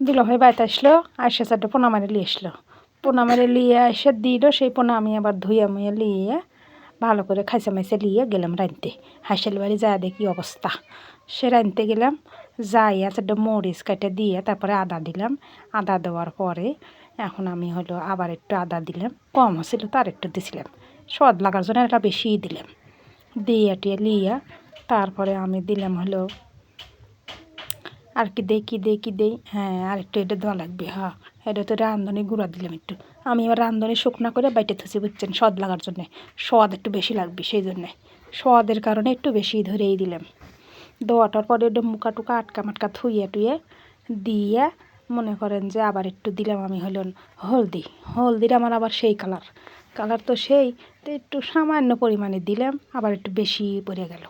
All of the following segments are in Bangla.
দিল, ভাই, বাড়িতে আসলো? আসে চারটে পোনা মারে নিয়ে আসলো। পোনা মারে নিয়ে এসে দিল, সেই পোনা আমি আবার ধুয়ে মুয়ে নিয়ে ভালো করে খাইছে মাইসে নিয়ে গেলাম রাঁধতে। হাঁসেল বাড়ি যা দেখি অবস্থা। সে রাঁধতে গেলাম, যাইয়া চারটে মরিচ কেটে দিয়ে তারপরে আদা দিলাম। আদা দেওয়ার পরে এখন আমি হলো আবার একটু আদা দিলাম, কম হচ্ছিল তার একটু দিছিলাম। স্বাদ লাগার জন্য এটা বেশিই দিলাম। দিয়ে টিয়ে লিয়া তারপরে আমি দিলাম হলো আর কি দেই কি দেই। কি দেই হ্যাঁ আর একটু এটা দেওয়া লাগবে হ্যাঁ এটা তো রান্ধনি গুঁড়া দিলাম একটু। আমি এবার রান্ধনি শুকনা করে বাইটে থুছি বুঝছেন? স্বাদ লাগার জন্যে। স্বাদ একটু বেশি লাগবে সেই জন্যে। স্বাদের কারণে একটু বেশি ধরেই দিলাম। দেওয়াটার পরে একটু মুখা টুকা আটকা মাটকা থুইয়ে টুয়ে দিয়ে মনে করেন যে আবার একটু দিলাম আমি হলো হলদি। হলদির আমার আবার সেই কালার। কালার তো সেই, তো একটু সামান্য পরিমাণে দিলাম, আবার একটু বেশি পড়ে গেল।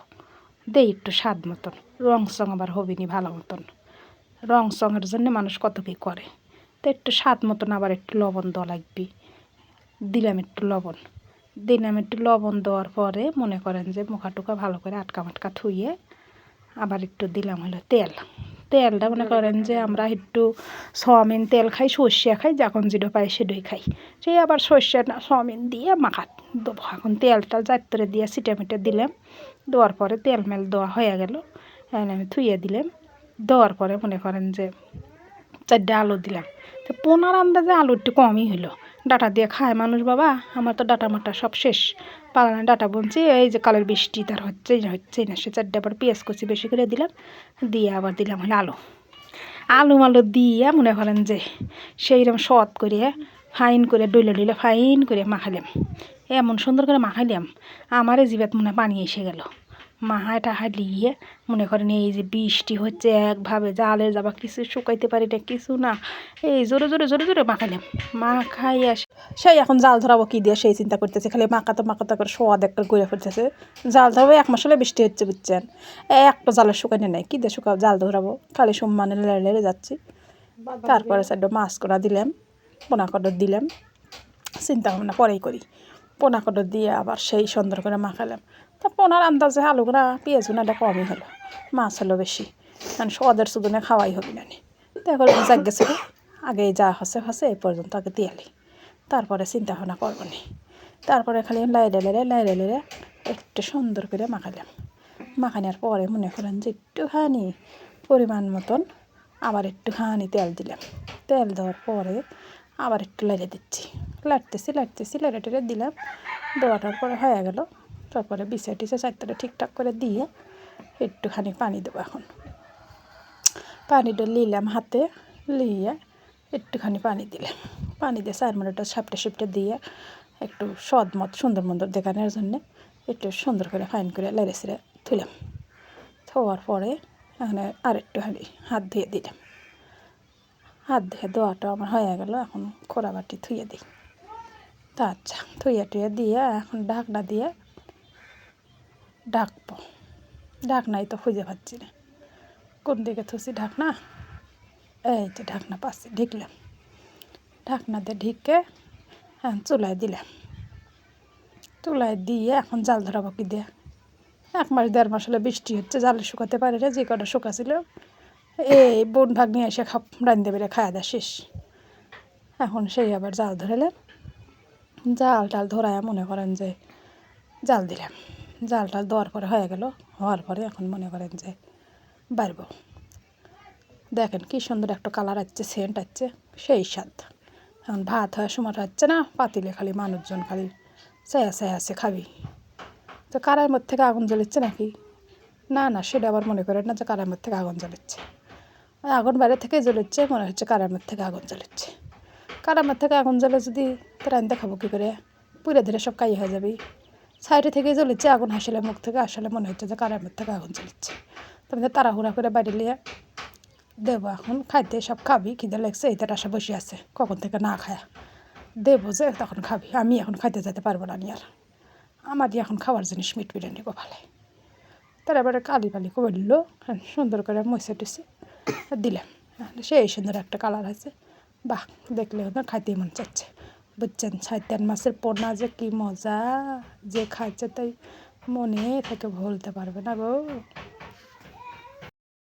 দেই একটু স্বাদ মতন। রং সং আবার হবিনি ভালো মতন। রং সঙের জন্য মানুষ কত কী করে? তো একটু স্বাদ মতন আবার একটু লবণ দেওয়া লাগবে। দিলাম একটু লবণ। দিলাম একটু লবণ দেওয়ার পরে মনে করেন যে মুখা টুকা ভালো করে আটকা মাটকা থুইয়ে আবার একটু দিলাম হলো তেল। তেলটা মনে করেন যে আমরা একটু চাউমিন তেল খাই, সর্ষে খাই, যখন যেটা পাই সেটাই খাই। সেই আবার সর্ষে চাউমিন দিয়ে মাখা দেবো। এখন তেলটা যাত্রে দিয়ে সিটে মিটে দিলাম। দেওয়ার পরে তেল মেল দেওয়া হয়ে গেল। আমি থুয়ে দিলাম। দেওয়ার পরে মনে করেন যে চারটে আলু দিলাম। তো পোনার আন্দাজে আলু একটু কমই হলো। ডাটা দিয়ে খায় মানুষ বাবা, আমার তো ডাটা মাটা সব শেষ। পালানে ডাটা বুনছি এই যে কালের বৃষ্টি, তার হচ্ছে হচ্ছেই না। সে চারটে আবার পেঁয়াজ কুচি বেশি করে দিলাম, দিয়ে আবার দিলাম হলো আলু। আলু মালু দিয়ে মনে করেন যে সেইরকম সৎ করে, ফাইন করে, ডইলে ডইলে ফাইন করে মাখালাম। এমন সুন্দর করে মাখাইলাম, আমারে জিবাত মনে পানি এসে গেল। মাহায় টাহায় লিয়ে মনে করেন এই যে বৃষ্টি হচ্ছে, একভাবে জালের যাবা কিছু শুকাইতে পারি না, কিছু না। এই জোরে জোরে জোরে জোরে মাখাইলাম। মাখাই আসে সেই এখন জাল ধরাবো কী দিয়ে সেই চিন্তা করতেছে, খালি মাখাতে মাখাতে করে সোয়াদ একটা ঘুরে ফিরতেছে জাল ধরাবো, এক মাস হলে বৃষ্টি হচ্ছে বুঝছেন। একটা জালের শুকাইনে নাই, কী দিয়ে শুকাবো, জাল ধরাবো। খালি সম্মানে লেড়ে লেড়ে যাচ্ছি। তারপরে সাইড মাছ করা দিলাম, পোনা কটর দিলাম। চিন্তা ভাবনা পরেই করি। পোনা কটর দিয়ে আবার সেই সুন্দর করে মাখালাম। তা পোনার আন্দাজে আলুগুনা পেঁয়াজগুনাটা কমই হলো। মাছ হলো বেশি। কারণ সদের সুদনে খাওয়াই হবে না এখন যাক গেছে আগে যা হসে হসে এই পর্যন্ত আগে দিয়ালি তারপরে চিন্তা ভাবনা করব নি। তারপরে খালি লাইরে লেরে লাইরে লেরে একটু সুন্দর করে মাখালাম। মাখানোর পরে মনে করেন যে একটুখানি পরিমাণ মতন আবার একটুখানি তেল দিলাম। তেল দেওয়ার পরে আবার একটু লাইরে দিচ্ছি। লাটতেছি লাটতেছি, লাইরে টেরে দিলাম। দেওয়াটার পরে হয়ে গেল তারপরে বিছে টিসে চারটারে ঠিকঠাক করে দিয়ে একটুখানি পানি দেবো এখন। পানিটা নিলাম হাতে লিয়ে একটুখানি পানি দিলাম। পানি দিয়ে চার মিনিটটা সাপটে সিপটে দিয়ে একটু স্বাদ মত সুন্দর মন্দর দেখানোর জন্যে একটু সুন্দর করে ফাইন করে লেড়ে সেড়ে থুলাম থোয়ার পরে এখানে আর একটুখানি হাত ধুয়ে দিলাম। হাত ধুয়ে দেওয়াটা আমার হয়ে গেল, এখন খোড়া বাটি থুয়ে দিই। তা আচ্ছা থুয়ে টুয়ে দিয়ে এখন ঢাকনা দিয়ে ডাকবো। ঢাকনাই তো খুঁজে পাচ্ছি না। কোন দিকে থুসি ঢাকনা? এই যে ঢাকনা পাচ্ছি, ঢিকলাম। ঢাকনা দিয়ে ঢিকে হ্যাঁ চুলায় দিলাম। চুলায় দিয়ে এখন জাল ধরাবো কি দিয়ে? এক মাস, দেড় মাস হলে বৃষ্টি হচ্ছে, জালে শুকাতে পারে রে যে কটা শুকাছিল, এই বোন ভাগ নিয়ে এসে খাপ রান্ধতে পেরে খাওয়া দাওয়া শেষ। এখন সেই আবার জাল ধরালাম। জাল টাল ধরায় মনে করেন যে জাল দিলাম। জাল টাল দেওয়ার পরে হয়ে গেল। হওয়ার পরে এখন মনে করেন যে বাড়ব। দেখেন কি সুন্দর একটা কালার আসছে সেন্ট আসছে, সেই স্বাদ। এখন ভাত হওয়ার সময় হচ্ছে না, পাতিলে খালি মানুষজন খালি চেয়া চেয়া আছে খাবি। তো কারার মধ্যে থেকে আগুন জ্বলিচ্ছে নাকি? না না, সেটা আবার মনে করেন না যে কারার মধ্যে থেকে আগুন জ্বলিচ্ছে ওই আগুন বাইরে থেকে জ্বলিচ্ছে মনে হচ্ছে কারার মধ্যে থেকে আগুন জ্বলিচ্ছে কারার মধ্যে থেকে আগুন জ্বলে যদি আনতে খাব কী করে? পুরে ধরে সব কাই হয়ে যাবি। সাইডে থেকে জ্বলিচ্ছে আগুন হাসলে মুখ থেকে আসলে মনে হচ্ছে যে কারার মধ্যে থেকে আগুন জ্বলিচ্ছে তোমাদের তাড়াহুড়া করে বাড়ি নিয়ে দেবো এখন, খাইতে সব খাবি, খিদে লাগছে, এই তার আশা বসে আছে, কখন থেকে না খায়। দেবো যে তখন খাবি, আমি এখন খাইতে যেতে পারব না আর আমারই এখন খাওয়ার জিনিস মিট বিরিয়ানি ভালো। তার এবারে কালি পালি করল সুন্দর করে মশে টুসে দিলাম। সেই সুন্দর একটা কালার আছে, বাহ দেখলে খাইতেই মন চাচ্ছে। বুঝছেন সাইতেন মাছের পোনা যে কী মজা, যে খাচ্ছে তাই মনে থেকে ভুলতে পারবে না গো।